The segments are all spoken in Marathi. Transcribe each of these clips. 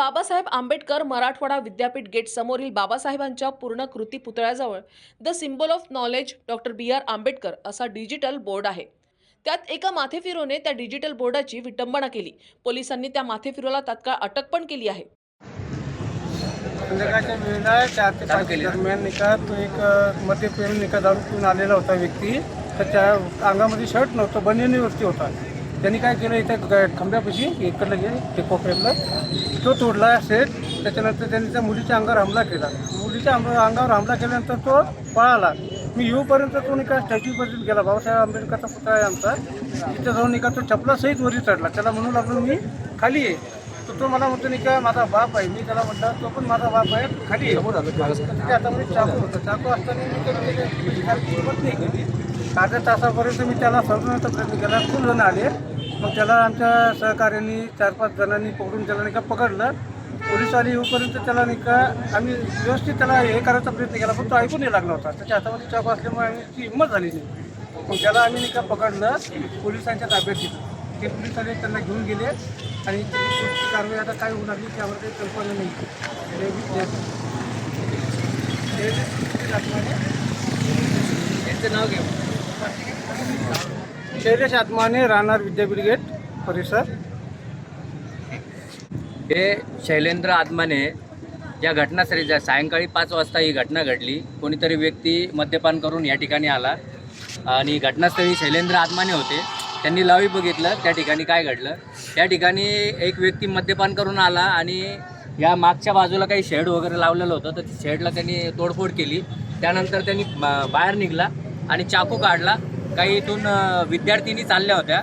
बाबासाहेब आंबेडकर मराठवाडा विद्यापीठ गेट समोरील बाबासाहेबांच्या पूर्णकृती पुतळ्याजवळ the symbol of knowledge doctor B R Ambedkar असा डिजिटल बोर्ड आहे. त्यात एका माथेफिरूने त्या डिजिटल बोर्डाची विटंबना केली. पोलिसांनी त्या माथेफिरूला तात्काळ अटक पण केली आहे. संध्याकाळच्या वेळेला चार ते पाच दरम्यान नाही का तो एक दारू पिऊन आलेला होता व्यक्ती. तर त्या अंगामध्ये शर्ट नव्हतं बनियनीवरती होता. त्यांनी काय केलं इथं खंब्यापाशी इकडलं जे ते कोपऱ्यातलं तो तोडला सेट त्याच्यानंतर त्यांनी त्या मुलीच्या अंगावर हमला केला मुलीच्या अंग- अंगावर हमला केल्यानंतर तो पळाला मी येऊपर्यंत तो नाही का स्टॅच्यूपर्यंत गेला बाबासाहेब आंबेडकरचा पुतळा आहे आमचा तिथं जाऊन नाही का तो चपलासहित वरी चढला त्याला म्हणू लागलो मी खाली आहे तर तो मला म्हणतो नाही का माझा बाप आहे मी त्याला म्हटलं तो पण माझा बाप आहे खाली आहे त्याच्या हातामध्ये चाकू होतं चाकू असताना मी खाली नाही केली अर्ध्या तासापर्यंत मी त्याला सोडवण्याचा प्रयत्न केला खूप जण आले मग त्याला आमच्या सहकार्यांनी चार पाच जणांनी पकडून त्याला नाही का पकडलं पोलिसवाले येऊपर्यंत त्याला नाही का आम्ही व्यवस्थित त्याला हे करायचा प्रयत्न केला पण तो ऐकून नाही लागला होता त्याच्या हातामध्ये चॉप असल्यामुळे आम्ही ती हिंमत झाली नाही मग त्याला आम्ही नाही का पकडलं पोलिसांच्या ताब्यात दिलं ते पोलिसवाले त्यांना घेऊन गेले आणि कारवाई आता काय होऊ लागली त्यावर काही कल्पना नाही ते- नाव घेऊ शैलेश आत्माने राहणार विद्यापीठ गेट परिसर. हे शैलेंद्र आत्माने या घटनास्थळी सायंकाळी पाच वाजता ही घटना घडली. कोणीतरी व्यक्ती मद्यपान करून या ठिकाणी आला. आणि घटनास्थळी शैलेंद्र आत्माने होते. त्यांनी लावी बघितलं त्या ठिकाणी काय घडलं. त्या ठिकाणी एक व्यक्ती मद्यपान करून आला आणि या मागच्या बाजूला काही शेड वगैरे लावलेलं होतं. तर शेडला त्यांनी तोडफोड केली. त्यानंतर त्यांनी बाहेर निघला आणि चाकू काढला. काही इथून विद्यार्थिनी चालल्या होत्या.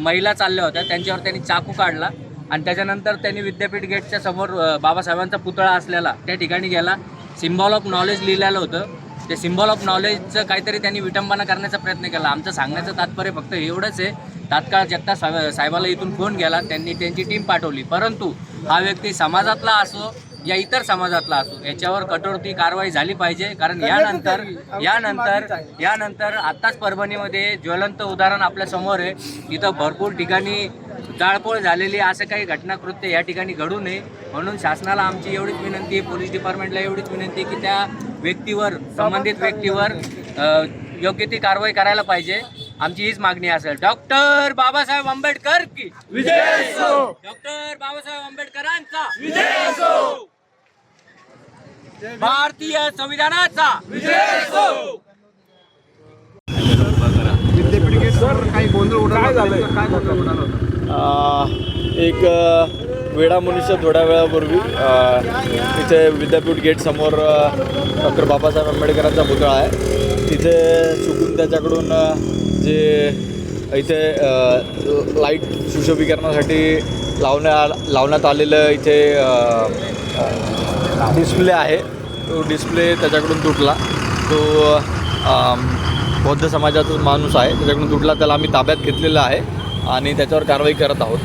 महिला चालल्या होत्या. त्यांच्यावर त्यांनी चाकू काढला आणि त्याच्यानंतर त्यांनी विद्यापीठ गेटच्या समोर बाबासाहेबांचा पुतळा असलेला त्या ठिकाणी गेला. सिम्बॉल ऑफ नॉलेज लिहिलेलं होतं. ते सिम्बॉल ऑफ नॉलेजचं काहीतरी त्यांनी विटंबना करण्याचा प्रयत्न केला. आमचं सांगण्याचं तात्पर्य फक्त एवढंच आहे. तात्काळ जगता साहेबाला इथून फोन गेला त्यांनी त्यांची टीम पाठवली. परंतु हा व्यक्ती समाजातला असो या इतर समाजातला असो याच्यावर कठोरती कारवाई झाली पाहिजे. कारण यानंतर यानंतर यानंतर आत्ताच परभणीमध्ये ज्वलंत उदाहरण आपल्यासमोर आहे. इथं भरपूर ठिकाणी जाळपोळ झालेली असं काही घटनाकृत्य या ठिकाणी घडू नये. म्हणून शासनाला आमची एवढीच विनंती आहे पोलीस डिपार्टमेंटला एवढीच विनंती आहे की त्या व्यक्तीवर संबंधित व्यक्तीवर योग्य ती कारवाई करायला पाहिजे. आमची हीच मागणी असेल. डॉक्टर बाबासाहेब आंबेडकर की डॉक्टर बाबासाहेब आंबेडकरांचा भारतीय संविधानाचा विद्यापीठ गेटवर काही गोंधळ उडाला काय झालं काय गोंधळ उडाला भारतीय संविधानाचा एक अ, वेडा मनुष्य थोड्या वेळापूर्वी इथे विद्यापीठ गेट समोर डॉक्टर बाबासाहेब आंबेडकरांचा पुतळा आहे. तिथे चुकून त्याच्याकडून जे इथे लाइट सुशोभीकरणासाठी लावण्या लावण्यात आलेलं इथे डिस्प्ले आहे. तो डिस्प्ले त्याच्याकडून तुटला. तो बौद्ध समाजाचा माणूस आहे. त्याच्याकडून तुटला त्याला आम्ही ताब्यात घेतलेला आहे आणि त्याच्यावर कारवाई करत आहोत.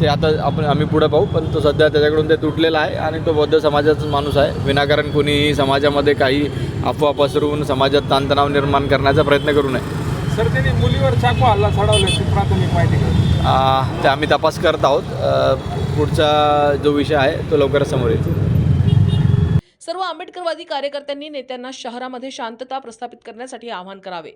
तो. आता आपण आम्ही पुढे पाहू पण तो सध्या त्याच्याकडून ते तुटलेला आहे आणि तो बौद्ध समाजाचाच माणूस आहे. विनाकारण कोणीही समाजामध्ये काही अफवा पसरवून समाजात ताणतणाव निर्माण करण्याचा प्रयत्न करू नये. सर त्यांनी मुलीवर चाकू हल्ला चढवल्याची प्राथमिक माहिती ते आम्ही तपास करत आहोत. पुढचा जो विषय आहे तो लवकरच समोर येतो सर्व आंबेडकरवादी कार्यकर्त्यांनी नेत्यांना शहरामध्ये शांतता प्रस्थापित करण्यासाठी आवाहन करावे.